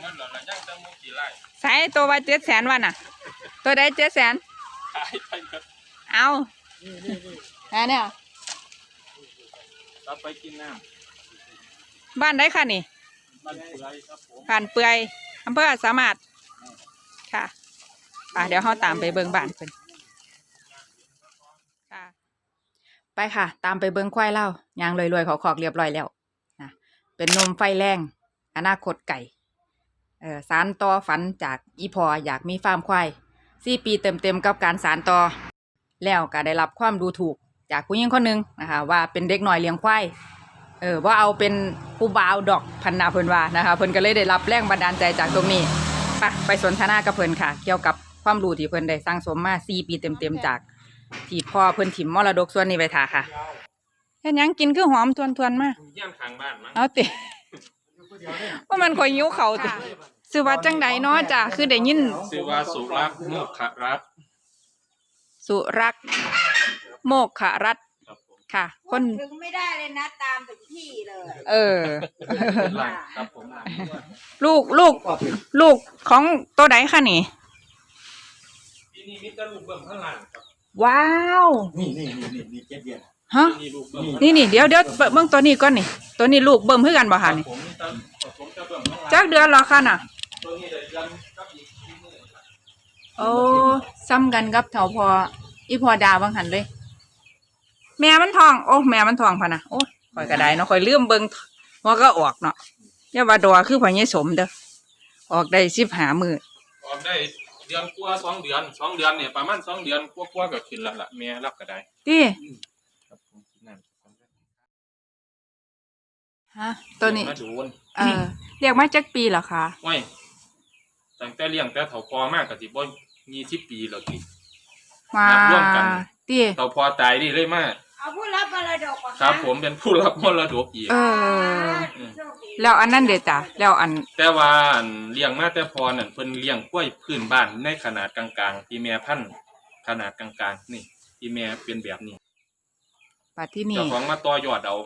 เงินเหรอแล้วยังจะมูกี่ไร่ใส่ตัวว่าเจ็ดแสนวันน่ะ ตัวได้เจ็ดแสนขายไปก็เอาอันเนี่ยเราไปกินน้บ้านได้ค่ะนี่ำบ้านเปื่อยครับผมผ่านเปื่อยอำเภอสามารถค่ะไปเดี๋ยวเราตามไปเบิงบ้านเพิ่นค่ะ ไปค่ะ ตามไปเบิงควายเล่ายางรวยๆเขาขอกเรียบร้อยแล้วนะเป็นนมไฟแรง อนาคตไก่ เออสารต่อฝันจากอีพออยากมีฟาร์มควายสี่ปีเต็มๆกับการสารต่อ แล้วก็ได้รับความดูถูกจากผู้หญิงคนหนึ่งนะคะว่าเป็นเด็กหน่อยเลี้ยงควายเออว่าเอาเป็นผู้บ่าวดอกพันนาเพิ่นว่านะคะเพิ่นก็เลยได้รับแรงบันดาลใจจากตรงนี้ไปไปสนทนากับเพิ่นค่ะ เกี่ยวกับความรู้ที่เพิ่นได้สร้างสมมา4ปีเต็มๆจากที่พ่อเพิ่นถิ่มมรดกส่วนนี้ไปท่าค่ะเฮ็ดหยังกินคือหอมทวนๆมาเยี่ยมข้างบ้านมั้งเอาติ ว่ามันข่อยหิวเขาวติชื่อว่าจังใดเนาะจ้ะคือได้ยิน ชื่อว่าสุรักษ์มุขรัตน์สุรักษ์โมกขรัตน์ครับผมค่ะคนถึงไม่ได้เลยนะตามถึงที่เลยเออ เป็นหลังครับผมหลังด้วยลูกลูก ลูกของตัวใดคะนี่ ที่นี่มิตรลูกเบิ่มข้างหลังครับว้าว นี่นี่นี่นี่นี่เจ็ดเดือน ฮะที่นี่ลูกเบิ่มนี่นี่เดี๋ยวเดี๋ยวเบิ่งตัวนี้ก่อนนี่ตัวนี้ลูกเบิ่มคือกันบ่ครัคะบนี่ผมมีตอนผมจะเบิ่มข้างหลังจักเดือนเหรอคะน่ะ ตัวนี้เดี๋ยวยันกับอีกที่มือครับโอ้ซ้ำกันกับเถาพออีพอดาวบางหันเลย แม่มันทอง โอ้แม่มันทองพะนะโอ้ยข่อยก็ได้เนาะข่อยลืมเบิ่งว่าก็ออกเนาะอย่าว่าดอคือพ่อใหญ่สมเด้อออกได้สิบหามือออกได้เดือนกว่าสองเดือนสองเดือนเนี่ยประมาณสองเดือนกว่าๆก็ขึ้นแล้วล่ะแม่รับก็ได้ติ ครับผมกินน้ำครับ ฮะตัวนี้มาดูนเออเรียกมาจักปีเหรอคะไว้ตั้งแต่เลี้ยงแต่เถาพอมากกับสิบ่ยี่สิบปีแล้วทีมานับร่วมกันติเถาพอตายดิเลยมากเอาผู้รับมรดกเหอคะครับ ผมเป็นผู้รับมรดกอีก เออ โชคดีแล้วอันนั้นเด็ดจ้ะแล้วอัน แต่ว่าอันเลี้ยงมาแต่พอนั่นเพิ่นเลี้ยงกล้วยพื้นบ้านในขนาดกลางๆที่แม่พันธุ์ขนาดกลางๆ นี่ที่แม่เป็นแบบนี้ ปัดที่นี่เจ้าของมาต่อยอดเอา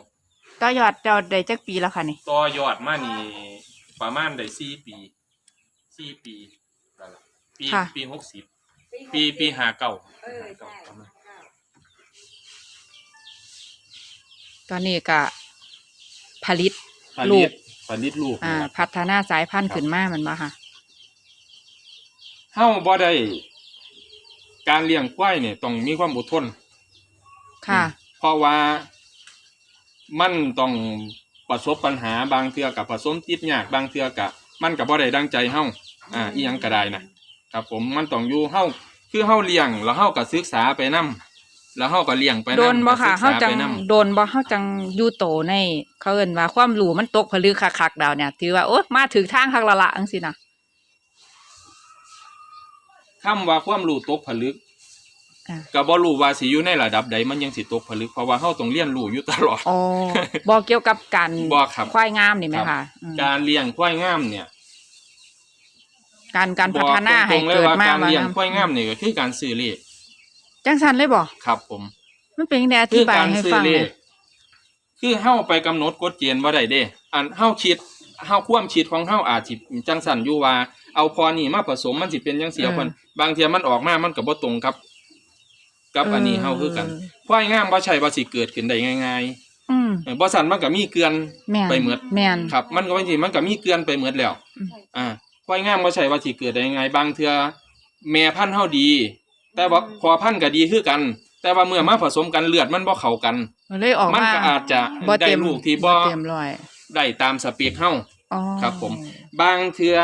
ต่อยอดเจ้าได้จักปีแล้วค่ะนี่ต่อยอดมานี่ประมาณได้สี่ปีสี่ปีนั่นล่ะปีปีหกสิบปีปีห้าเก้าเออใช่ตอนนี้ก็ผลิตผลูลิกตผลิตลูกอ่านี่ล่ะพัฒนาสายพันธุ์ขึ้นมาแมันบ่ค่ะ เฮาบ่ได้ การเลี้ยงควายเนี่ยต้องมีความอดทน ค่ะ เพราะว่า มันต้องประสบปัญหาบางเทื่อกับผสมติดยากบางเทื่อกับมันกับบ่ได้ดังใจเฮาอ่าอีหยังก็ได้นะครับผมมันต้องอยู่เฮาคือเฮาเลี้ยงแล้วเฮาก็ศึกษาไปนํแล้วเฮาก็เลี้ยงไปนำโดนบ่ค่ะศึกษเฮาจังไปนำโดนบ่เฮาจังอยู่โตใน เขาเอิ้นว่าความรู้มันตกผลึกคักๆดาวเนี่ยถือว่าโอ๊ยมาถึงทางคักและละจังซี่นะคำว่าความรู้ตกผลึก อ่าก็บ่รู้ว่าสิอยู่ในระดับใดมันยังสิตกผลึกเพราะว่าเฮาต้องเรียนรู้อยู่ตลอด อ๋อบ่เกี่ยวกับการบ่ครับควายงามนี่ไหมครัคะบอืมการเลี้ยงควายงามเนี่ยการการพัฒนาบอกตให้รงๆเลยเกิดว่ามาการว่าเลี้ยงงามควายงามนี่ก็คือการซื้อเลขจังซั่นเลยบ่ครับ ผม มันเป็นจังไดอคืธิอบายการให้ซื้อฟังเลหน่อขยคือเฮาไปกำหนดกฎเกณฑ์ว่าได้เด้ อันเฮาคิดเฮาความคิดของเฮาอาจสิจังสั่นอยู่ว่า เอาพอนี่มาผสมมันสิเป็นจังซี่เอาเพิ่นบางเทียมันออกมามันก็บ่ตรงครับ กับอันนี้เฮาคือกันควายงามบ่ใช่ว่าสิเกิดขึ้นได้ง่ายอืมๆเออบ่สั่นมันก็มีเกลือนแม่นไปหมดแม่นครับ มันก็บางทีมันก็มีเกลือนไปหมดแล้วอืมอ่าควายงามบ่ใช่ว่าสิเกิดได้ง่ายบางเทื่อแม่พันธุ์เฮาดี แต่ว่าพอพันธุ์ก็ดีคือกัน แต่ว่าเมื่อมาผสมกันเลือดมันบ่เข้ากันมันเลยออกมันมาก็อาจจะบ่ได้เต็มลูกที่บ่เต็มร้อยได้ตามสเปคเฮาอ๋อครับผม บางเทือ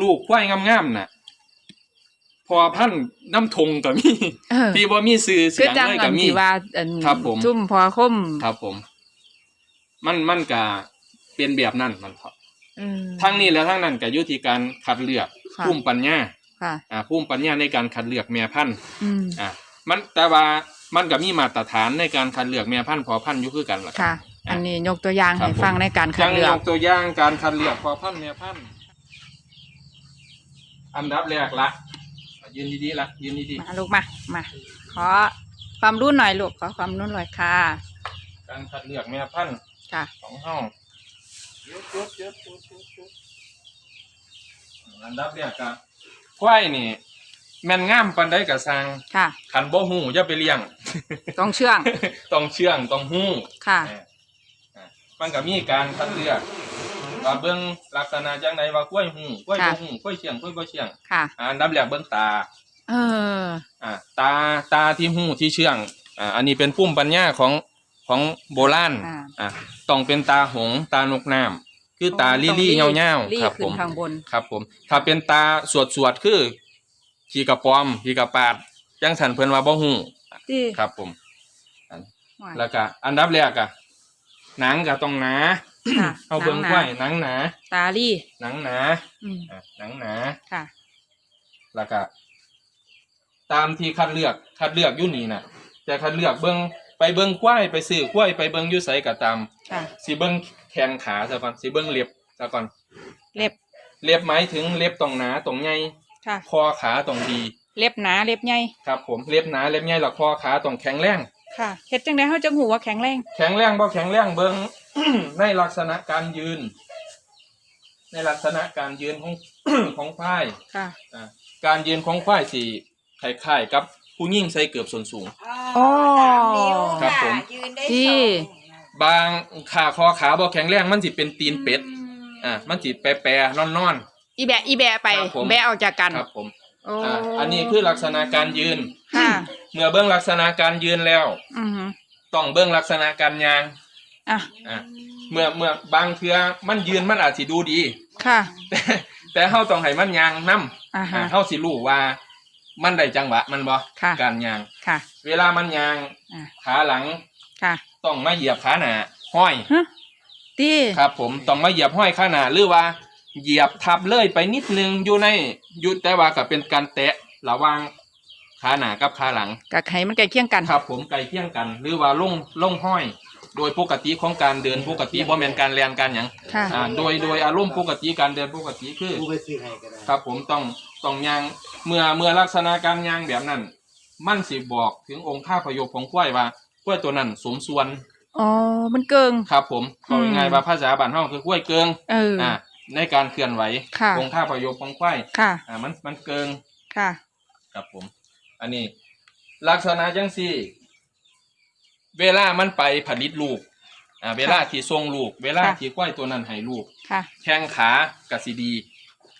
ลูกควายงามๆน่ะ พอพันธุ์น้ำทงก็มีเออที่บ่มีซื้อเสีคือยงจังเลยอัก็นมีที่ว่าอันครับผมซุ่มพอคมครับผม มันมันก็เป็นแบบนั้นมันครับเออทั้งนี้และทั้งนั้นก็อยู่ที่การคัดเลือกค่ะภูมิปัญญาค่ะอ่าภูมิปัญญาในการคัดเลือกแม่พันธุ์อืมอ่ามันแต่ว่ามันก็มีมาตรฐานในการคัดเลือกแม่พันธุ์พอพันธุ์อยู่คือกันล่ะครับค่ะ อันนี้ยกตัวอย่างครัให้บผมฟังในการคัยัดงเลือยกกตัวอย่างการคัดเลือกพอพันธุ์แม่พันธุ์อันดับแรกละ ยืนดีๆละยืนดีมาลูกมา มา ขอความรู้หน่อยลูก ขอความรู้หน่อยค่ะ ๆการคัดเลือกแม่พันธุ์ค่ะ ของห้องยุดยุดยุดยุดยุดยุดอันดับแรกก็ควายนี่ แม่นงามปานใดก็สร้างค่ะ คันบ่ฮู้อย่าไปเลี้ยง ต้องเชื่อง ต้องเชื่องต้องฮู้ค่ะเอออะมันก็มีการคัดเลือก ว่าเบิ่งลักษณะจังไดว่ากล้วยฮู้กล้วยบ่ค่ะฮู้กล้วยเชื่องกล้วยบ่เชื่องค่ะ อ่าอันดับแรกเบิ่งตา เออ อ่า ตาตาที่หูที่เชื่องอ่า อันนี้เป็นภูมิปัญญาของของโบราณ อ่าอ่าต้องเป็นตาหงส์ตานกน้ำคือตาลี่ลี่ต้องเงาลี่ๆครับผขึ้นมข้างบนครับผม ถ้าเป็นตาสวดสวดๆคือขีกระปอมขีกระปาดจังสันเพิ่นว่าบ่ฮู้ที่ครับผม แล้วก็อันดับแรกอะหนังก็ต้องหนา ค่ะเอาเบิ่งหนัไว้หหนังหนาตาลี่หนังหนาอืมอะหนังหนาค่ะ แล้วก็ตามที่คัดเลือกคัดเลือกอยู่นี่น่ะ จะคัดเลือกเบิ่งไปเบิ่งควายไปซื้อควายไปเบิ่งอยู่ไสก็ตามค่ะสิเบิ่งแข้งขาซะก่อนสิเบิ่งเล็บซะก่อนเล็บเล็บหมายถึงเล็บตรงหนาตรงใหญ่ค่ะ คอขาตรงดีเล็บหนาเล็บใหญ่ครับ ผมเล็บหนาเล็บใหญ่แล้วคอขาตรงแข็งแรง ค่ะเฮ็ดจังได๋เฮาจังหูว่าแข็งแรง แข็งแรงบ่แข็งแรงเบิ่ง ในลักษณะการยืน ในลักษณะการยืนของ ของควายค่ะ อ่าการยืนของควายสิคล้ายๆกับผู้หญิงใส่เกือบส่วนสูง อ๋อสามนิ้วครับผม ยืนได้ที่สองบางขาคอขาบ่แข็งแรงมันสิเป็นตีนเป็ดอ่ามันสิแปรๆนอน อีแบะอีแบะไป ครับผม แบะออกจากกันๆครับผมโอ้อ่าอันนี้คือลักษณะการยืน ค่ะ เมื่อเบิ่งลักษณะการยืนแล้ว อือฮึต้องเบิ่งลักษณะการยาง อะอ่าเมื่อเมื่อบางเทื่อมันยืนมันอาจสิดูดี ค่ะ แต่แต่เฮาต้องให้มันยางนำอ่าอ่าฮะ เฮาสิรู้ว่า มันได้จังหวะมันบ่ค่ะ การยาง ค่ะเวลามันยางอ่าขาหลังค่ะต้องมาเหยียบขาหน้าห้อย ฮะที่ครับ ผมต้องมาเหยียบห้อยขาหน้าหรือว่า เหยียบทับเลยไปนิดนึงอยู่ในอยู่แต่ว่าก็เป็นการแตะระหว่างขาหน้ากับขาหลัง กับไข่มันใกล้เคียงกัน ครับ ผมไกลเคียงกัน หรือว่าลงลงห้อย โดยปกติของการเดินปกติบ่แม่นการแล่นการหยังค่ะ อ่าโดยโดยอารมณ์ปกติการเดินปกติคือกูไปซื้อให้ก็ได้ครับผมต้องต้องยางเมื่อเมื่อลักษณะการยางแบบนั้น มันสิบอกถึงองค์ค่าประโยชน์ของกล้วยว่ากล้วยตัวนั้นสมส่วนอ๋อ มันเกิง ครับผมเอาอืมง่ายๆว่าภาษาบ้านเฮาคือกล้วยเกิงเอออ อ่าในการเคลื่อนไหวค่ะ องค์ค่าประโยชน์ของกล้วยค่ะ อ่ามันมันเกิงค่ะ ครับผม อันนี้ ลักษณะจังซี่ เวลามันไปผลิตลูกอ่าเวลาที่ส่งลูก เวลาค่ะที่กล้วยตัวนั้นให้ลูก ค่ะ แข้งขากสิดี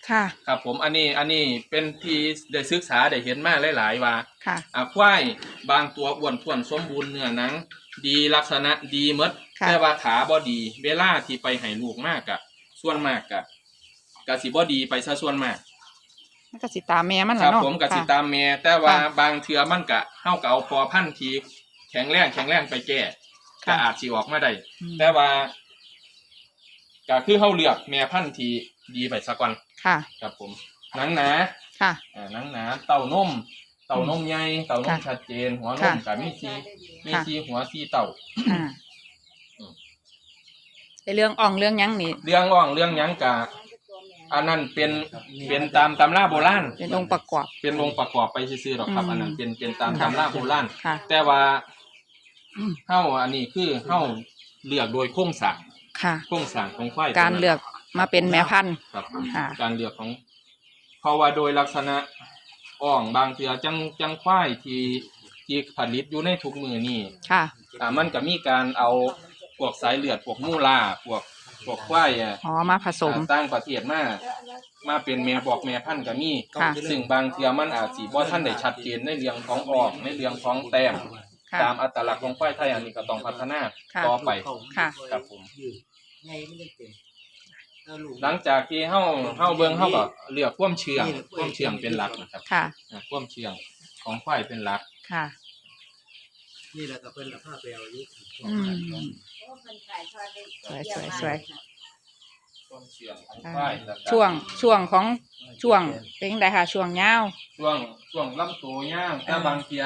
ค่ะ ครับผมอันนี้อันนี้เป็นที่ได้ศึกษาได้เห็นมาหลาย ๆ ว่าค่ะ อ่าควายบางตัวอ้วนท้วนสมบูรณ์เนื้อหนัง ดีลักษณะดีหมดค่ะ แต่ว่าขาบ่ดี เวลาที่ไปให้ลูกมากกะส่วนมากกะกะสิบ่ดีไปซะส่วนมาก มันก็สิตามแม่มันคแหรัละบเนาะผมกะสิค่ะ ตามแม่แต่ว่าค่ะ บางเทื่อมันกะเฮาก็เอาพอพันธุ์ที่แข็งแรงแข็งแรงไปแก้ก็ค่ะอาจสิออกมาได้อืมแต่ว่าก็คือเฮาเลือกแม่พันธุ์ที่ดีไปซะก่อนค่ะ ครับผมหนังหนาค่ะอ่าหนังหนาเต่านมเต่านมใหญ่เต่านมค่ะชัดเจน หัวนค่ะมกับมีซีมีค่ะซีหัวซีเต่าอ่าอืมไอเรื่องอ่องเรื่องหยังนี่เรื่องอ่องเรื่องหยังกะอันนั้นเป็นเป็นตามตำราโบราณเป็นองค์ประกอบ เป็นองค์ประกอบไปซื่อๆหรอกครับอืมอันนั้นเป็นเป็นตามค่ะตำราโบราณค่ะแต่ว่าอืม เฮาอันนี้คือเฮาเลือกโดยโครงสร้างค่ะ โครงสร้างของควายการเลือกมาเป็นแม่พันธุ์ ครับค่ะ การเลือกของเพราะว่าโดยลักษณะอ่องบางเทือจังจังควายที่ที่ผลิตอยู่ในทุกมือนี่ค่ะ อ่ามันก็มีการเอาพวกสายเลือดพวกมูลาพวกพวกควายอะอ๋อมาผสม อ่าต่างประเทศมามาเป็นแม่บอกแม่พันธุ์ก็มีค่ะ ซึ่งบางเทือมันอาจสิบ่ท่านได้ชัดเจนในเรื่องของออกในเรื่องของแต้ม ค่ะตามอัตลักษณ์ของควายไทยอันนี้ก็ต้องพัฒนาค่ะต่อไป ค่ะ ครับผม ไงไม่ได้เต็มเอาลูก หลังจากที่เฮาเฮาเบิ่งเฮาก็เลือกความเชื่องความเชื่องเป็นหลักนะครับค่ะ อ่าความเชื่องของควายเป็นหลัก ค่ะ นี่แหละก็เป็นละผ้าแปลวอายุอืมโอ้คนขายทอดได้สวยๆสวย ความเชื่องของอ่าควายแล้วก็ช่วงช่วงของช่วงเป็นจังไดค่ะช่วงยาว ช่วงช่วงลำตัวย่างถ้าอ่าบางเทีย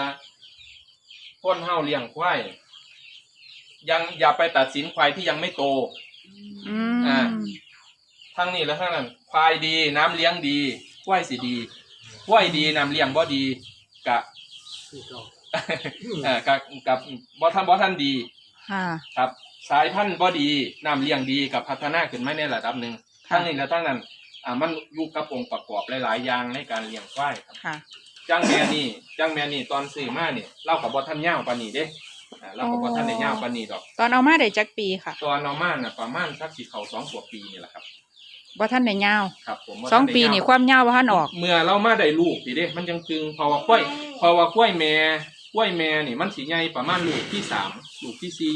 คนเฮาเลี้ยงควายยังอย่าไปตัดสินควายที่ยังไม่โต อือ่ามทั้งนี้และทั้งนั้นควายดีน้ำเลี้ยงดีควายสิดีควายดีน้ำเลี้ยงบ่ดีกะ คือเก่า เอ่อกับกับบ่ทันบ่ทันดี ค่ะ ครับสายพันธุ์บ่ดีน้ำเลี้ยงดีกับพัฒนาขึ้นมาในระดับหนึ่งค่ะ ทั้งนี้และทั้งนั้นอ่ามันอยู่กับองค์ประกอบหลาย ๆ อย่างในการเลี้ยงควายครับ ค่ะ จ้างแม่นี่จ้างแม่นี่ตอนซื้อมาเนี่ยเล่ากับบ่ทันยาวปานนี้เด้อ่าเล่ากับบ่ทันได้ยาวปานนี้ดอก ตอนเอามาได้จักปีค่ะตอนเอามาน่ะประมาณสักสิเข้าสองกว่าปีนี่แหละครับ บ่ท่านได้ยาวครับ ผมว่าสองทัได้ปียาว นี่ความยาวบ่ทันออก เมื่อเรามาได้ลูกพี่เด้ มันจังคึงเพราะว่าควายเพราะว่าควายแม่ควายแม่นี่มันสิใหญ่ประมาณลูกที่สามลูกที่สี่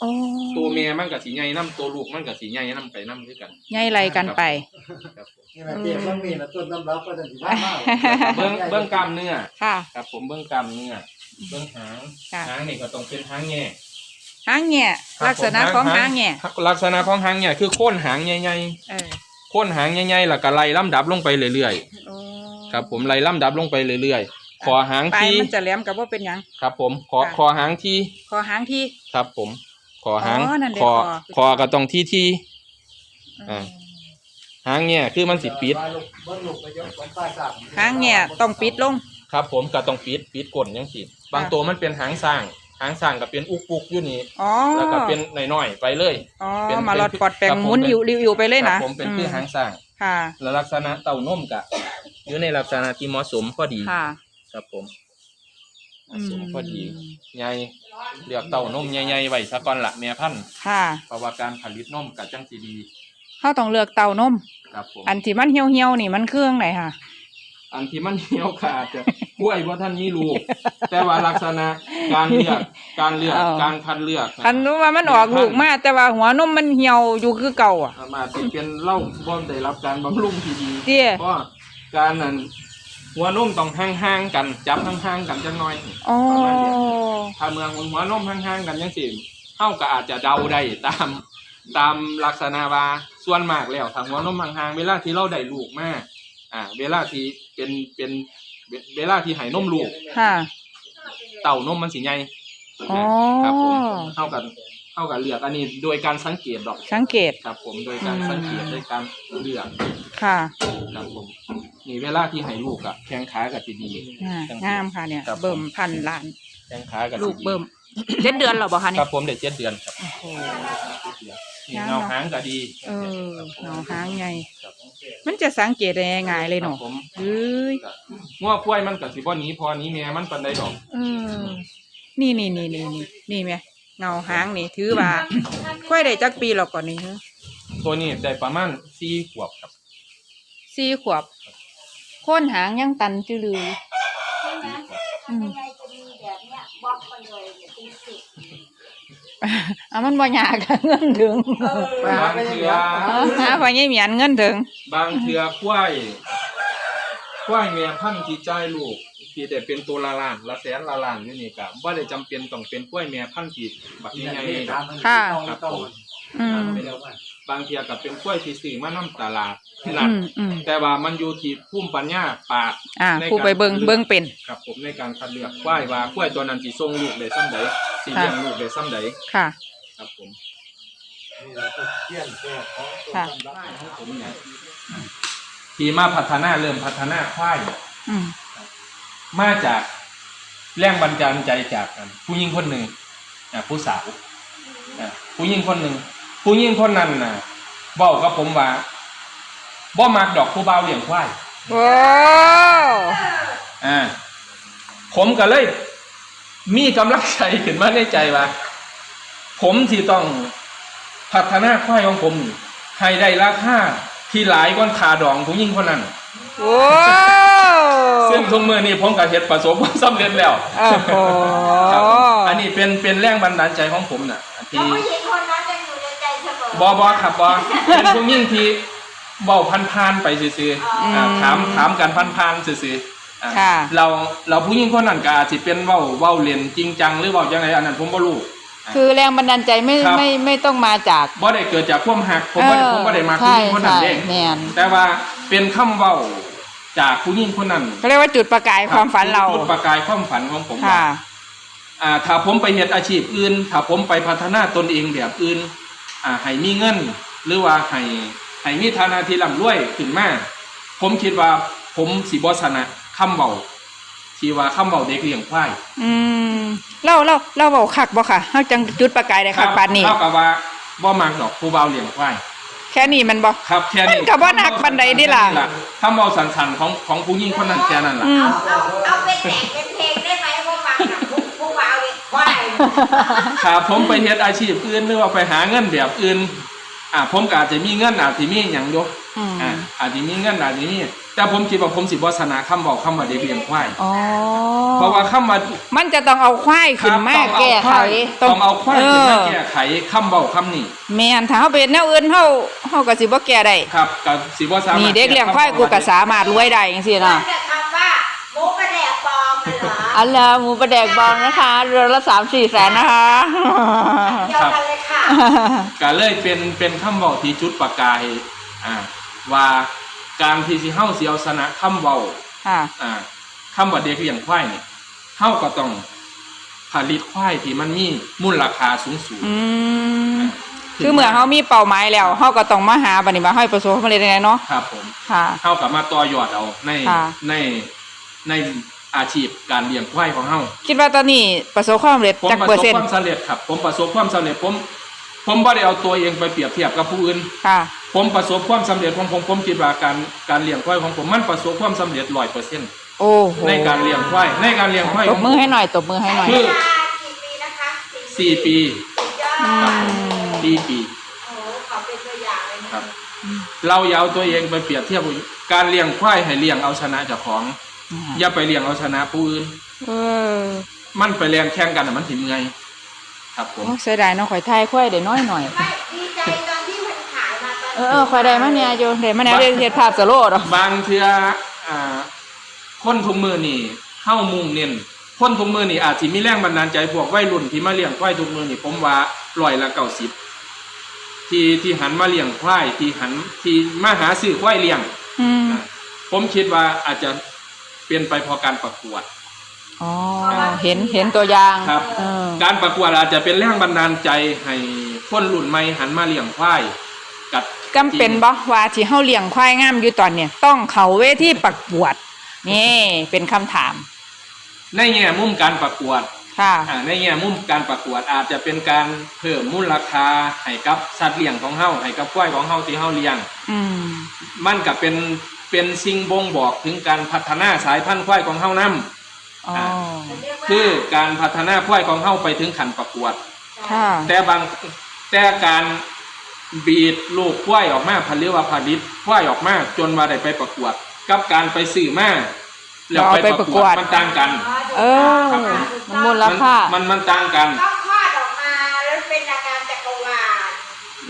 โอ้ตัวแม่มันก็สิใหญ่นํตัวลูกมันก็สิใหญ่นํไปนํด้วยกันใหญ่ไรกันไป ครับผมนี่แหละเตรียมต้องมีนะต้นน้ำรับก็จะสิบ้ามากเบิ้งเบิ้งกล้ามเนื้อค่ะ ครับ ผมเบิ้งกล้ามเนื้อเบิ้งหางค่ะ หางนี่ก็ต้องเป็นหางแง่หางแง่ครับลักษณะผมของหางแง่ลักษณะของหางแง่คือโค่นหางใหญ่เออๆโค่นหางใหญ่ๆแล้วก็ไล่ลำดับลงไปเรื่อยโอ้ๆครับ ผมไล่ลำดับลงไปเรื่อยๆขอหางปลายที่มันจะแหลมกับว่าเป็นหยัง ครับ ผมขอค่ะขอหางที่คอหางที่ครับผมข อหางอ๋อนั่นเด้คอคอ คอก็ต้องที่ที่ อ่า หางเนี่ยคือมันสิปิดเบิ้งลูกไปยกวันป้าสั่งหางแง่ต้องปิดลง ครับ ผมก็ต้องปิดปิดก้นยังสิบางตัวมันเป็นหางสร้าง หางสร้างก็เป็นอุกปุกอยู่นี่อ๋อแล้วก็เป็นหน่อยๆไปเลย อ๋อเป็นมาหลอดปอดแปลงครับผมหมุนเป็น อยู่ริวๆไปเลยครันะบผมเป็นคือหางสร้าง ค่ะ แล้วลักษณะเต้านมกะอยู่ในลักษณะที่เหมาะสมพอดีค่ะ ครับผมเหมาะ สมพอดีใหญ่เลือกเต้านมใหญ่ๆไว้ซะก่อนละแม่พันธุ์ค่ะเพราะว่าการผลิตนมกะจังสิดี เขาต้องเลือกเต่านม ครับผม อันที่มันเหี่ยวเหี่ยวๆนี่มันเครื่องไหนค่ะ อันที่มันเหี่ยวขาดจะกล้วยว่าท่านนี้ลูก แต่ว่าลักษณะการเลือกการเลือกเอา การคัดเลือกคันรู้ว่ามันออกลูกมาแต่ว่าหัวนมมันเหี่ยวอยู่คือเก่าอะ อาจจะเป็นเหล่าบ่ได้รับการบำรุงที่ดีเตี้ย เพราะการนั้น หัวนมต้องห่างๆกัน จับห่างๆกันจังน้อยอ๋อประมาณเนี้ยถ้าเมืองหัวนมห่างๆกันยังสิเฮาก็อาจจะเดาได้ตาม ตามลักษณะว่าส่วนมากแล้วถ้าหัวนมห่างๆเวลาที่เราได้ลูกมาอ่า เวลาที่เป็นเป็นเวเวลาที่ให้นมลูก ค่ะ เต่านมมันสิใหญ่อ๋อ ครับผมเท่ากัน เท่ากันเลือกอันนี้โดยการสังเกตดอกสังเกต ครับผมโดยการสังเกตโดยการเลือกค่ะ ครับผมนี่เวลาที่ให้ลูกอะแข้งขากับสิดีอ่างามค่ะเนี่ย ครับผมเบิ่มพันล้าน แข้งขากับสิลูกดีเบิ่มเจ็ดเดือนแล้วบ่คะคนี่รับผมเด็กเจ็ดเดือนครับโอ้โห นี่งามเงาเนาะหางก็ดีเออเงาหางใหญ่ครับมันจะสังเกตได้ง่ายๆเลยครัเนาะบผมเอ้ยก็งัวควายมันกับสิบ่หนี้พอหนี้แม่มันปันใดดอก เออ นี่นี่นี่นี่นี่นี่ไหม เงาหางนี่ถือว่าค่อยได้จักปีแล้วก่อนนี่ฮะตัวนี้ได้ประมาณสี่ขวบครับสี่ขวบโค่นหางยังตันจือลือใช่ไหมอืมยังไงจะมีแบบเนี้ยบล็อกไปเลยเนี่ยเป็นสิบอะมันบ่ยากอะเงินถึงไปหาไปยังไงเออหาพ่อใหญ่เหมียนเงินถึง บางเทือควายควายแม่พันธุ์ที่จ่ายลูก ที่ได้เป็นตัวละล้านละแสนละล้านอยู่นี่ก็บ่ได้จำเป็นต้องเป็นควายแม่พันธุ์ที่บักใหญ่ๆดอกค่ะ ครับผม อืมไปแล้วว่าบางเทียกับเป็นกล้วยที่ซื้อมานํตลาดอืนัดมอืมแต่ว่ามันอยู่ที่ภูมิปัญญาปากอ่าในผู้ไปเบิ่งการเบิ่งเป็น ครับผมในการคัดเลือกกล้วยว่ากล้วยตัวนั้นสิส่งลูกได้ซ้ำใดสิเลี้ยงลูกได้ซ้ำใดค่ะ ครับผมนี่เราก็เที่ยนแก้ของต้นค่ะน้ำรับของผมผมเนี่ยที่มาพัฒนาเริ่มพัฒนาควาย อืม มาจากแรงบันดาลใจจากกันผู้หญิงคนหนึ่งอะผู้สาวอะผู้หญิงคนหนึ่งผู้หญิงคนนั้นน่ะบอกกับผมว่าบ่มักดอกผู้บ่าวเลี้ยงควายโอ้อ่าผมก็เลย มีกำลังใจขึ้นมาในใจว่า ผมที่ต้องพัฒนาควายของผมนี่ให้ได้ราคาที่หลายกว่าขาดองผู้หญิงคนนั้นโอ้ ซึ่งทุกมือนี้ผมก็เฮ็ดประสบความสำเร็จแล้วโอ้โหครับอันนี้เป็นเป็นแรงบันดาลใจของผมน่ะแล้วที่ ผู้หญิงคนนั้นยังอยู่ในใจเสมอบอบอครับบอเป็นผู้หญิงที่เบาพันพานๆไปซื่อๆอ่าถามถามกันพันพานๆซื่อๆอ่าค่ะ เราเราผู้หญิงคนนั้นก็อาจสิเป็นเว้าเว้าเล่นจริงจังหรือเว้าจังไดอันนั้นผมบ่รู้ คือแรงบันดาลใจไม่ครับ ไม่ไม่ต้องมาจาก บ่ได้เกิดจากความหักผมบ่ได้ผมบ่ได้มาผู้ใช่หญิงคนนั้นใช่เด้แมนแต่ว่าเป็นคำเว้า จากผู้หญิงคนนั้นก็เรียกว่าจุดประกายความฝันเราจุดประกายความฝันของผมค่ะว่าอ่า ถ้าผมไปเฮ็ดอาชีพอื่น ถ้าผมไปพัฒนาตนเองแบบอื่น อ่าให้มีเงิน หรือว่าให้ให้มีฐานะที่ร่ำรวยขึ้นมาผมคิดว่าผมสิบ่ชนะคำเว้าที่ว่าคำเว้าเด็กเลี้ยงควายอืมเล่าเล่าเล่าเบาคักบ่ค่ะเฮาจังจุดประกายได้คักปานนี้เท่ากับว่าบ่มักดอกผู้เบาวเลี้ยงควาย ค่นี้แมันบ่ครับแค่นี้มันก็บ่หนักปานใดเดะล่ะคำเว้าสันๆของของผู้หญิงคนนั้นแค่นั้นล่ะอืมเอาเอาเอาเป็นแต่งเป็นเพลงได้ไหมพวกฟังน่ะพวกพวกว่าเอาเลยควายถ้าผมไปเฮ็ดอาชีพอื่นหรือว่าไปหาเงินแบบอื่นอ่าผมก็อาจจะมีเงินอาจจะมีหยังอยกอืมอ่าอาจจะมีเงินอาจจะมี แต่ผมคิดว่าผมสิบ่ชนะคำเว้าคำว่าเด็กเลี้ยงควายอ๋อเพราะว่าคำว่ามันจะต้องเอาควายขึ้นมาครับแก้ไขต้องเอาควายขึ้นมาเออแก้ไขคำเว้าคำนี้แม่นถ้าเฮาเป็นแนวอื่นเฮาเฮาก็สิบ่แก้ได้ครับก็สิบ่สามารถนี่เด็กเลี้ยงควายกูก็สามารถรวยได้จังซี่มันะนจะคำว่าหมูกระแดกปลอมเลยเหรออันละหมูประแดกบองนะคะเรือนละ3-4แสนนะคะเดียวกันเลยค่ะก็เลยเป็นเป็นคำเว้าที่จุดประกายอ่าว่า การที่สิเฮาสิเอาชนะคำเว้าค่ะอ่าคำว่าเด็กเลี้ยงควายนี่เฮาก็ต้องผลิตควายที่มันมีมูลราคาสูงสูงอืมคือเมื่อเฮามีเป้าหมายแล้วเฮาก็ต้องมาหาบัดนี้มาให้ประสบความสำเร็จได้เนาะครับผมค่ะเฮากับมาต่อยอดเอาในค่ะในในอาชีพการเลี้ยงควายของเฮาคิดว่าตอนนี้ประสบความสำเร็จผมจักประเปอสร์บเซ็นคต์วามสำเร็จครับ ผมประสบความสำเร็จผม ผมบ่ได้เอาตัวเองไปเปรียบเทียบกับผู้อื่นค่ะ ผมประสบความสำเร็จของผมผมคิดว่าการการเลี้ยงควายของผมมันประสบความสำเร็จ100%โอ้โหในการเลี้ยงควายในการเลี้ยงควายตขบองมือให้หน่อยตบมือให้หน่อยคือเวลากี่ปีนะคะสี่ปีสุดยออืดมปีปี โอ้โหขอเป็นตัวอย่างเลยนะครับเราอย่าเอาตัวเองไปเปรียบเทียบกับการเลี้ยงควายให้เลี้ยงเอาชนะเจ้าของ อย่าไปเลี้ยงเอาชนะผู้อื่น เออมันไปเลี้ยงแข่งกันน่ะมันถิ่มไง ครับผมโอ้เสียดายเนาะข่อยทายควายได้น้อยหน่อย ไม่ เออเออข่อยได้มาเนี่ยโยได้มาแนวเฮ็ดภาพสโลดอะบางเทื่ออ่า คนทุกมือนี่เข้ามุ่งเน้นคนทุกมือนี่อาจสิมีแรงบันดาลใจพวกวัยรุ่นที่มาเลี้ยงควายทุกมือนี่ผมว่าร้อยละเก้าสิบที่ที่หันมาเลี้ยงควายที่หันที่มาหาซื้อควายเลี้ยงอืมอะผมคิดว่าอาจจะเปลี่ยนไปเพอการประกวดอ๋อเห็นเห็นตัวอย่างครับเออการประกวดอาจจะเป็นแรงบันดาลใจให้คนรุ่นใหม่หันมาเลี้ยงควายกัด จำเป็นบ่ว่าที่เฮาเลี้ยงควายงามอยู่ตอนเนี้ยต้องเข้าเวทีประกวด นี่เป็นคำถาม ในแง่มุมการประกวดค่ะอ่าในแง่มุมการประกวดอาจจะเป็นการเพิ่มมูลราคาให้กับสัตว์เลี้ยงของเฮาให้กับควายของเฮาที่เฮาเลี้ยง อืมมันก็เป็นเป็นสิ่งบ่งบอกถึงการพัฒนาสายพันธุ์ควายของเฮานํอ๋อเรียกว่าคือการพัฒนาควายของเฮาไปถึงขั้นประกวดค่ะแต่บางแต่การ บีดลูกควายออกมาผลิตว่าผลิตควายออกมาจนว่าได้ไปประกวด กับการไปซื้อมาแล้วไปประกวดมันต่างกัน เออมันมูลค่ามันมันต่างกันต้องคลอดออกมาแล้วเป็นอาการจักรวาล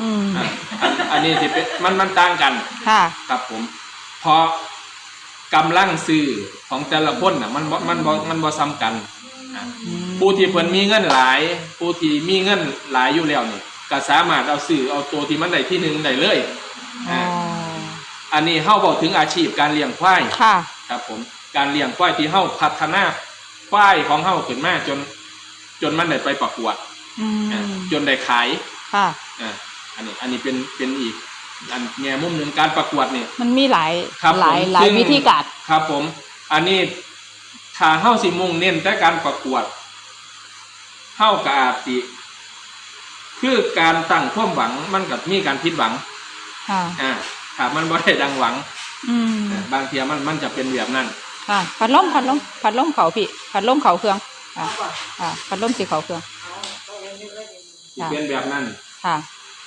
อืมอะอันอันนี้สิเป็นมันมันต่างกัน ค่ะ ครับผมเพราะกำลังซื้อของแต่ละคนน่ะมันบ่มันบ่มันบ่ซ้ำกันอะผู้ที่เพิ่นมีเงินหลาย ผู้ที่มีเงินหลายอยู่แล้วนี่ ก็สามารถเอาซื้อเอาตัวที่มันได้ที่หนึ่งได้เลยอ๋ออะอันนี้เฮาบอกถึงอาชีพการเลี้ยงควายค่ะ ครับ ผมการเลี้ยงควายที่เฮาพัฒนาควายของเฮาขึ้นมาจน จนมันได้ไปประกวดอือะมจนได้ขายค่ะอะอันนี้ อันนี้เป็นเป็นอีก อันแง่มุมหนึ่งการประกวดนี่มันมีหลายครับหลายผมหลายซึ่งวิธีการครับ ผม อันนี้ถ้าเฮาสิมุ่งเน้นแต่การประกวดเฮากับอาจสิ คือการตั้งความหวังมันกับมีการผิดหวังค่ะอ่าถ้ามันบ่ได้ดังหวัง อืมอ่าบางเทีมันมันจะเป็นแบบนั้นค่ะพัดลมพัดลมพัดลมเขาพี่พัดลมเขาเครื่องอะอะพัดลมสีเขาเครื่องสิเป็นแบบนั้นค่ะ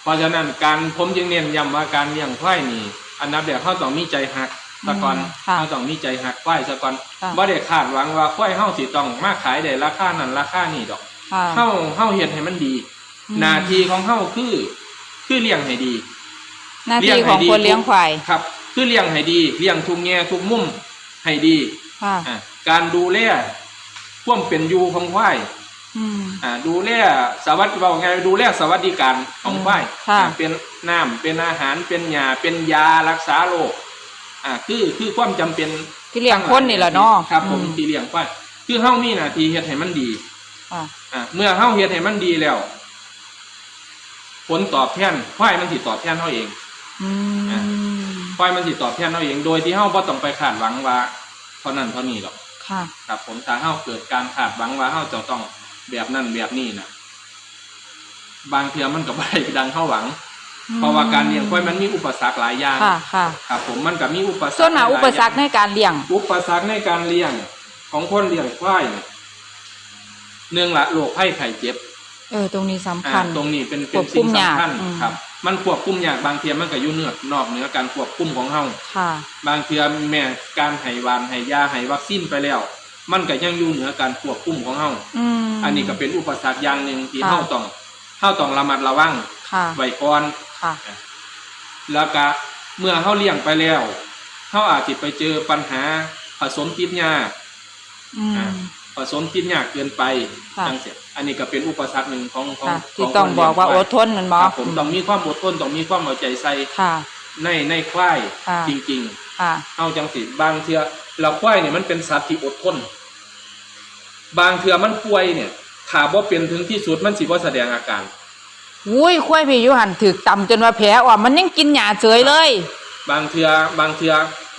เพราะฉะนั้นการผมจึงเน้นย้ำว่าการเลี้ยงควายนี่อันดับแรกเขาต้องมีใจหักซะก่อนอืมค่ะเขาต้องมีใจหักควายซะก่อนค่ะบ่ได้คาดหวังว่าควายเฮาสิต้องมาขายได้ราคานั้นราคานี้ดอกค่ะเฮาเฮาเฮ็ดให้มันดีอืม หน้าที่ของเฮาคือคือเลี้ยงให้ดีหน้าที่ของคนเลี้ยงควายครับ คือเลี้ยงให้ดีเลี้ยงทุกแง่ทุกมุมให้ดีค่ะอ่าการดูแลความเป็นอยู่ของควายอืมอ่าดูแลสวัสดิว่าไงดูแลสวัสดิการของควายค่ะอ่าเป็นน้ำเป็นอาหารเป็นยาเป็นยารักษาโรคอ่าคือคือความจำเป็นที่เลี้ยงคนนี่แหละเนาะครับ ผมอืที่เลี้ยงควายคือเฮามีหน้าที่เฮ็ดให้มันดีค่ะอะเมื่อเฮาเฮ็ดให้มันดีแล้ว ผลตอบแทนควายมันสิตอบแทนเฮาเองอืมควายมันสิตอบแทนเฮาเอง โดยที่เฮาบ่ต้องไปคาดหวังว่าเท่านั้นเท่านี้หรอกค่ะครับผมถ้าเฮาเกิดการคาดหวังว่าเฮาจะต้องแบบนั้นแบบนี้น่ะบางเทื่อมันก็บ่ได้ดังเฮาหวังเพราะว่าการเลี้ยงควายมันมีอุปสรรคหลายอย่างค่ะค่ะครับผมมันก็มีอุปสรรคส่วนมากหลยอุปสรรคในการเลี้ยง อุปสรรคในการเลี้ยงของคนเลี้ยงควายเนี่ยหนึ่งละโรคไข้ไข้เจ็บ เออตรงนี้สำอ่าคัญตรงนี้เป็นเป็ควนบคุสิ่งมยากสำคัญอืมครับ มันควบคุมยากบางเทียมันก็อยู่เหนือนอกเหนือการควบคุมของเฮาค่ะบางเทียแม่การให้วานให้ยาให้วัคซีนไปแล้ว มันก็ยังอยู่เหนือการควบคุมของเฮาอืมอันนี้ก็เป็นอุปสรรคอย่างหนึ่งที่ค่ะเฮาต้องเฮาต้องระมัดระวังค่ะไว้ก่อนค่ะแล้วก็เมื่อเฮาเลี้ยงไปแล้วเฮาอาจจะไปเจอปัญหาผสมติดยาอืมอ่า ผสมติดยาเกินไปค่ะ จังเสียอันนี้ก็เป็นอุปสรรคหนึ่งของของค่ะขที่งต้องคนบอกว่าอเลี้ยงดทนแมันบคอรับผมต้องมีความอดทนต้องมีความเอาใจใส่ค่ะ ในในควายค่ะ จริง ค่ะ ๆเอาจังสิบางเทือเราควายเนี่ยมันเป็นสัตว์ที่อดทน บางเทือมันป่วยเนี่ยถ้าบ่เป็นถึงที่สุดมันสิบ่แสดงอาการ อุ้ยควายพี่อยูหันถึกต่ำจนว่าแผลอ่อนมันยังกินหญ้าเฉยเลย บางเทือบางเทือ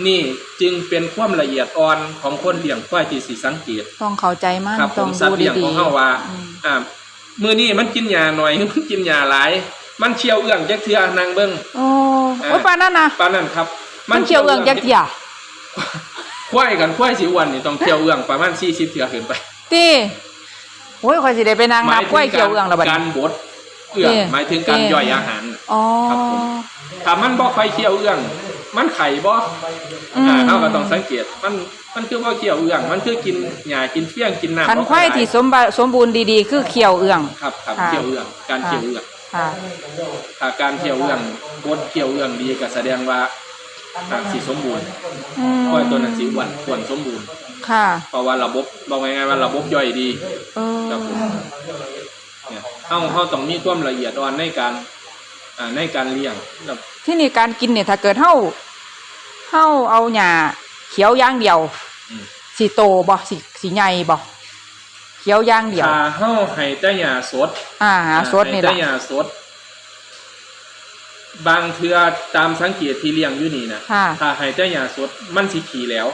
นี่จึงเป็นความละเอียดอ่อนของคนเลี้ยงควายที่สิสังเกตต้องเข้าใจมันครับผต้องมสัตดูว์เลี้ยงดีของเฮาว่าอืมอ่ามื้อนี้มันกินยาหน่อย มันกินยาหลาย มันเชี่ยวเอื้องจักเทือนางเบิ่งโอ้อ่าโอ้ยปานนั้นนะปานนั้นครับมันเชียวเอืองจักเที่ยควายกันควายสิอ้วนนี่ต้องเที่ยวเอื้องประมาณ40เทื่อขึ้นไป ติโอ้ยข่อยสิได้ไปนั่งนับควายเกี่ยวเอืองแล้วบัดการนี้บดเอื้องเอ๊ะหมายถึงการเอ๊ะย่อยอาหาร อ๋อ ครับผม ถ้ามันบ่ค่อยเคี่ยวเอื้อง มันไข่บ่อืม อ่าเฮาก็ต้องสังเกต มันมันคือบ่เคี่ยวเอื้อง มันคือกินหญ้ากินเฟี้ยงกินน้ำคันบ่ควายที่สมบัติสมบูรณ์ดีๆ คือเขียวเอือง ครับครับค่ะเคี่ยวเอื้องการเคี่ยวเอื้องค่ะ ถ้าการเคี่ยวเอื้องบดเคี่ยวเอื้องดีก็แสดงว่าอ่าสิสมบูรณ์อืมควายตัวนั้นสิอ้วนควรสมบูรณ์ค่ะ เพราะว่าระบบบอกง่ายๆว่าระบบย่อยดี เออ ครับผมเนี่ยเฮาเฮาต้องมีความละเอียดอ่อนในการอ่าในการเลี้ยงครับ ที่นี่การกินเนี่ยถ้าเกิดเฮาเฮาเอาหญ้าเขียวอย่างเดียวอืมสิโตบ่สิสิใหญ่บ่เขียวอย่างเดียว ถ้าเฮาให้แต่หญ้าสดอ่าหาสดนี่ให้ล่ะแต่หญ้าสด บางเทื่อตามสังเกตที่เลี้ยงอยู่นี่นะค่ะ ถ้าให้แต่หญ้าสดมันสิขี้แล้ว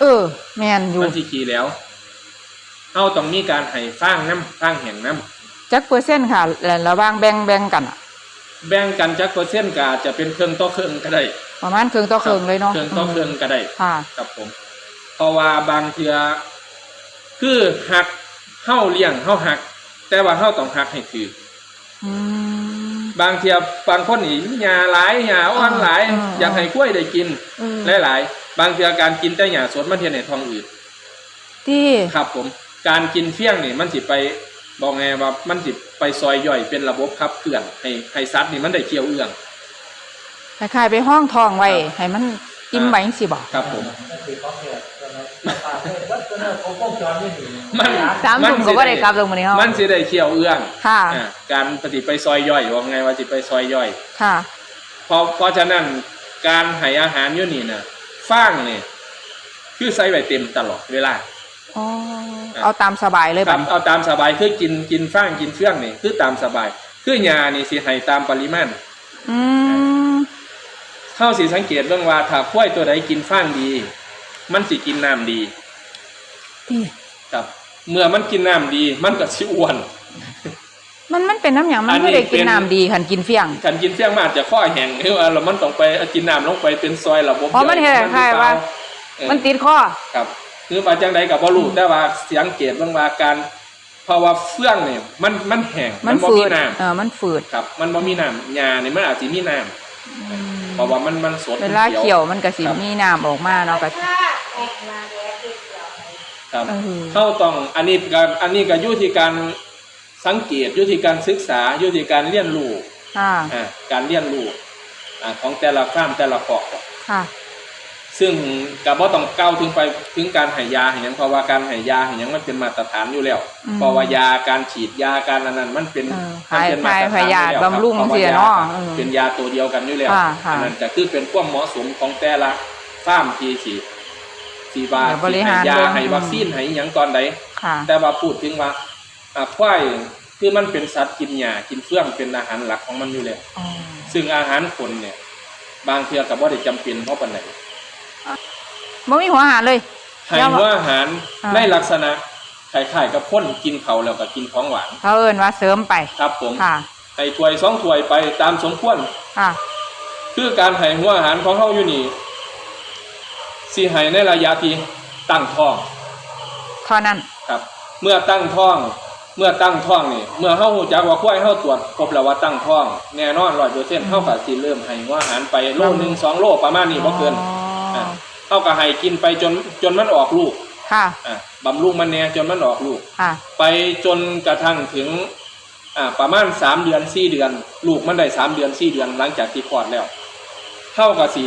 เออ แม่นอยู่มันสิขี้แล้วเฮาต้องมีการให้ฟางน้ำฟางแห้งน้ำจักเปอร์เซ็นต์ค่ะ แล้วระหว่างแบ่งแบ่งกันอะ แบ่งกันจักเปอร์เซ็นต์ก็อาจจะเป็นเครื่องต่อเครื่องก็ได้ประมาณครึ่งต่อครึ่งเลยเนาะเครื่องต่อเครื่องก็ได้ค่ะครับผม เพราะว่าบางเทือคือหักเฮ้าเลี้ยงเฮ้าหัก แต่ว่าเฮ้าต้องหักให้ถืออืมบางเทือบางคนนี่หญ้าหลายหญ้าอ่อนหลายอ่าอยากให้กล้วยได้กินเออหลายๆ บางเทือการกินแต่หญ้าสดมันเทียนในท้องอืดที่ครับผม การกินเฟี้ยงนี่มันสิไป บอกไงว่ามันสิไปซอยย่อยเป็นระบบขับเคลื่อนให้ให้ซัดนี่มันได้เคี้ยวเอื้องคล้ายๆไปห้องทองไว้ครับให้มันอิ่มไว้จังซี่บ่ครับผมนั่นคือของเนี่ยตาเนี่ยวัดตัวเนี่ยเขาป้องจอนไม่หนีมันสามทุ่มก็บ่ได้กลับลงมื้อนี้เฮามันสิได้เคี้ยวเอื้องค่ะอ่าการปฏิไปซอยย่อยว่าไงว่าสิไปซอยย่อย ค่ะเพราะเพราะฉะนั้นการให้อาหารอยู่นี่นะฟางเนี่ยคือใส่ไว้เต็มตลอดเวลา อ๋อเอาตามสบายเลยคบัรัดบนี้เอาตามสบายคือกินกินฟางกินเฟื่องนี่คือตามสบาย คือยานี่สิให้ตามปริมาณอืมเท่าสิสังเกตเรื่องว่าถ้าควายตัวใดกินฟางดี มันสิกินน้ำดีที่ครับ เมื่อมันกินน้ำดี มันก็สิอ้วน มันมันเป็นน้ำหยังมัอันนนี้ไม่ได้กินเป็น น้ำดีคันกินเฟี้ยงการกินเฟื่องมันอาจจะข้อแห้งคือว่าเรามันต้องไปเอากินน้ำลงไปเป็นซอยระบบเพราะมันย่อยเห็นคล้ายๆว่า เออมันติดคอครับ คือมาจังใดกับบ่รู้แต่ว่าเสียงเกตบางว่าการเพราะว่าเฟื่องเนี่ยมันมันแห้งมันบ่ฝืมีดน้เออมันฝืดำครับ มันบ่มีน้ำยาเนี่ยมันอาจสิมีน้ำเพราะว่ามันมันสดเวลาเขียวมันก็สิครับมีน้ำออกมาเนาะก็ถ้าแข่งมาแดดเดียวครับเออ เข้าต้องอันนี้ก็อันนี้ก็อยู่ที่การสังเกตอยู่ที่การศึกษาอยู่ที่การเรียนรู้ค่ะอ่าการเรียนรู้อ่าของแต่ละฟาร์มแต่ละเกาะ ค่ะ ซึ่งก็บ่ต้องก้าวถึงไปถึงการให้ยาให้หยังเพราะว่าการให้ยาให้หยังมันเป็นมาตรฐานอยู่แล้วอืมเพราะว่ายาการฉีดยาการอันนั้นมันเป็นเออมันเป็นมาตรฐานพยาธิอยู่แล้วบำรุงครับเสียพรเนาะว่เออเป็นยาตัวเดียวกันอยู่แล้วค่ะค่ะอันนั้นก็คือเป็นความเหมาะสมของแต่ละฟาร์มที่ฉีดสีบาเดี๋ยวบริให้หารยาเบิ่งให้วัคซีนให้หยังตอนใดค่ะแต่ว่าพูดถึงว่าอ่าควายคือมันเป็นสัตว์กินหญ้ากินเฟื่องเป็นอาหารหลักของมันอยู่แล้วอ๋อซึ่งอาหารคนเนี่ย บางเทื่อก็บ่ได้จำเป็นเพราะปานใด บ่มีหัวอาหารเลย ให้แล้วหัวอาหารอ่า ในลักษณะคล้ายๆกับคนกินเขาวแล้วก็กินของหวานเขาเอิ้นว่าเสริมไปครับผมค่ะ ให้ถ้วยสองถ้วยไปตามสมควร ค่ะ คือการให้หัวอาหารของเฮาอยู่นี่สิให้ในระยะที่ตั้งท้องเท่านั้น ครับ เมื่อตั้งท้อง เมื่อตั้งท้องนี่ เมื่อเฮารู้จักว่าควายเฮาตรวจพบแล้วว่าตั้งท้อง แน่นอน100%เฮาก็สิเริ่มให้หัวอาหารไปโลหนึงสองโลประมาณนี้บ่เกิน อ๋อ เฮาก็ให้กินไปจนจนมันออกลูกค่ะอะบำรุงมันแน่จนมันออกลูกค่ะ ไปจนกระทั่งถึงอ่าประมาณสามเดือนสี่เดือน ลูกมันได้สามเดือนสี่เดือนหลังจากที่คลอดแล้ว เท่ากับสี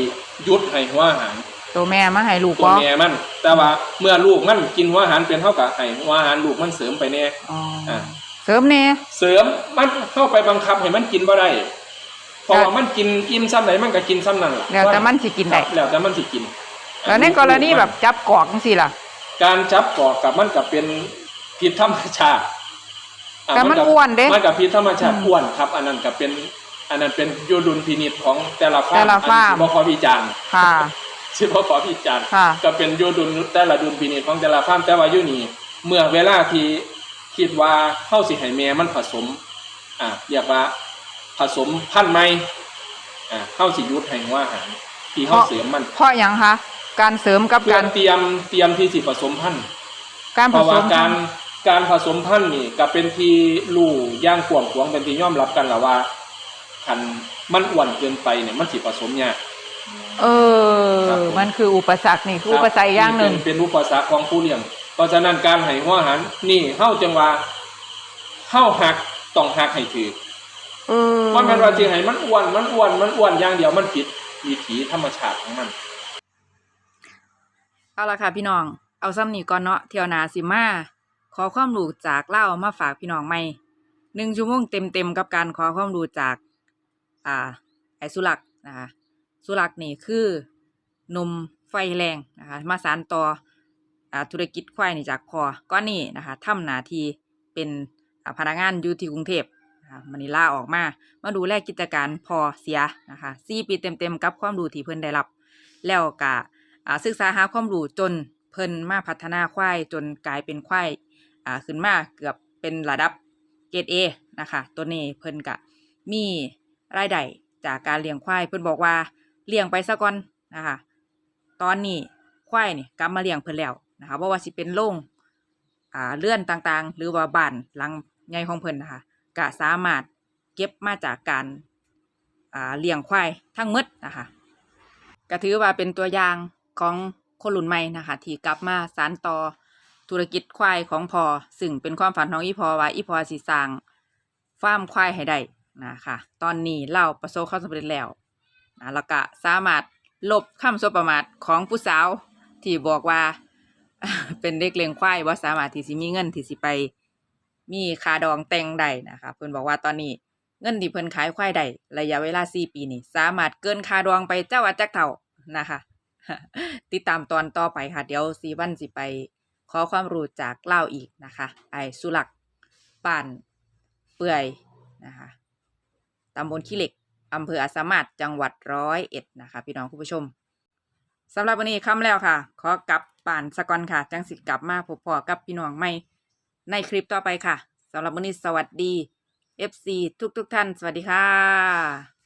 ยุดให้หัวอาหารตัวแม่มาให้ลูกตัวบ่แม่มัน แต่ว่าเมื่อลูกมันกินหัวอาหารเป็นเท่ากับให้หัวอาหารลูกมันเสริมไปแน่อ๋ออ่าเสริมแน่เสริมมันเข้าไปบังคับให้มันกินบ่ได้ เพราะว่ามันกินอิ่มซ้ำไหนมันก็กินซ้ำนั่นแหละแล้วแต่มันสิกินได้ครับแล้วแต่มันสิกินแล้วในกรณีแบบจับกอกจังซี่ล่ะ การจับกอกกับมันกับเป็นพิษธรรมชาติอะแต่มันก็อ้วนเด้มันกับพิษธรรมชาติอืมอ้วนครับ อันนั้นกับเป็นอันนั้นเป็นโยดุลพินิจของแต่ละฟาแต่ร์มละฟาร์มอันนี้สิบ่ขอวิจารณ์ค่ะสิบ่ขอวิจารณ์ค่ะก็เป็นโยดุลแต่ละดุลพินิจของแต่ละฟาร์มแต่ว่าอยู่นี่เมื่อเวลาที่คิดว่าเฮาสิให้แม่มันผสม อ่าเรียกว่า ผสมพันธุ์ใหม่อ่าเฮาสิหยุดให้หัวอาหารที่เฮาเสริมมันเพราะหยังคะการเสริมกับเพื่กาอรเตรียมเตรียมที่สิผสมพันธุ์การเพผราะสว่ามการการผสมพันธุ์นี่ก็เป็นที่รู้ย่างกวางขวางเป็นที่ยอมรับกันแหละว่าคันมันอ้วนเกินไปเนี่ยมันสิผสมยากเออครับผมมันคืออุปสรรคนี่คืออุปสรรคอย่างหนึ่งเป็เป็นอุปสรรคของผู้เลี้ยงเพราะฉะนั้นการให้หัวอาหารนี่เฮาจังว่าเฮาหักต้องหักให้ถือ เออเพราะมันว่าสิให้มันอ้วนมันอ้วนมันอ้วนอย่างเดียวมันผิดวิถีธรรมชาติของมัน เอาละค่ะพี่น้อง เอาซ้ำนี่ก่อนเนาะเที่ยวหนาสิมาขอความรู้จากเล่ามาฝากพี่น้องใหม่หนึ่งชั่วโมงเต็มๆกับการขอความรู้จาก อ่า ไอสุลักนะคะสุลักนี่คือนมไฟแรงนะคะมาสานต่ออ่าธุรกิจควายนี่จากพอก้อนนี้นะคะทำหนาทีเป็นอ่าพนักงานอยู่ที่กรุงเทพ นะคะมันนีล่าออกมา มาดูแลกิจการพอเสียนะคะสี่ปีเต็มๆกับความรู้ที่เพิ่นได้รับ แล้วกะอ่าศึกษาหาความรู้จนเพิ่นมาพัฒนาควายจนกลายเป็นควายอ่าขึ้นมาเกือบเป็นระดับเกรดเอนะคะตัวนี้เพิ่นกะมีรายได้จากการเลี้ยงควายเพิ่นบอกว่าเลี้ยงไปซะก่อนนะคะตอนนี้ควายนี่กลับมาเลี้ยงเพิ่นแล้วนะคะบ่ว่าสิเป็นโรงอ่าเลื่อนต่างๆ หรือว่าบ้านหลังใหญ่ของเพิ่นนะคะ ก็สามารถเก็บมาจากการเลี้ยงควายทั้งมดนะคะก็ถือว่าเป็นตัวอย่างของคนรุ่นใหม่นะคะที่กลับมาสานต่อธุรกิจควายของพอซึ่งเป็นความฝันของอีพอว่าอีพอสิสร้างฟาร์มควายให้ได้นะคะตอนนี้เราประสบความสำเร็จแล้วนะแล้วก็สามารถลบคำสบประมาทของผู้สาวที่บอกว่าเป็นเด็กเลี้ยงควายว่าสามารถที่สิมีเงินที่สิไป มีคาดองแต่งได้นะคะเพิ่นบอกว่าตอนนี้เงินที่เพิ่นขายควายได้ระยะเวลา4ปีนี่สามารถเกินค่าดองไปเจ้าวัดจักเท่านะคะติดตามตอนต่อไปค่ะ เดี๋ยวสีวันสิไป ขอความรู้จากเล่าอีกนะคะไอ้สุลักป่านเปื่อยนะคะตำบลขี้เหล็กอำเภออาสามารถจังหวัดร้อยเอ็ดนะคะ พี่น้องคุณผู้ชมสำหรับวันนี้คำแล้วค่ะ ขอกลับป่านสะกอนค่ะ จังสิกลับมาพบพอกับพี่น้องใหม่ ในคลิปต่อไปค่ะสำหรับวันนี้สวัสดี FC ทุกทุกท่าน สวัสดีค่ะ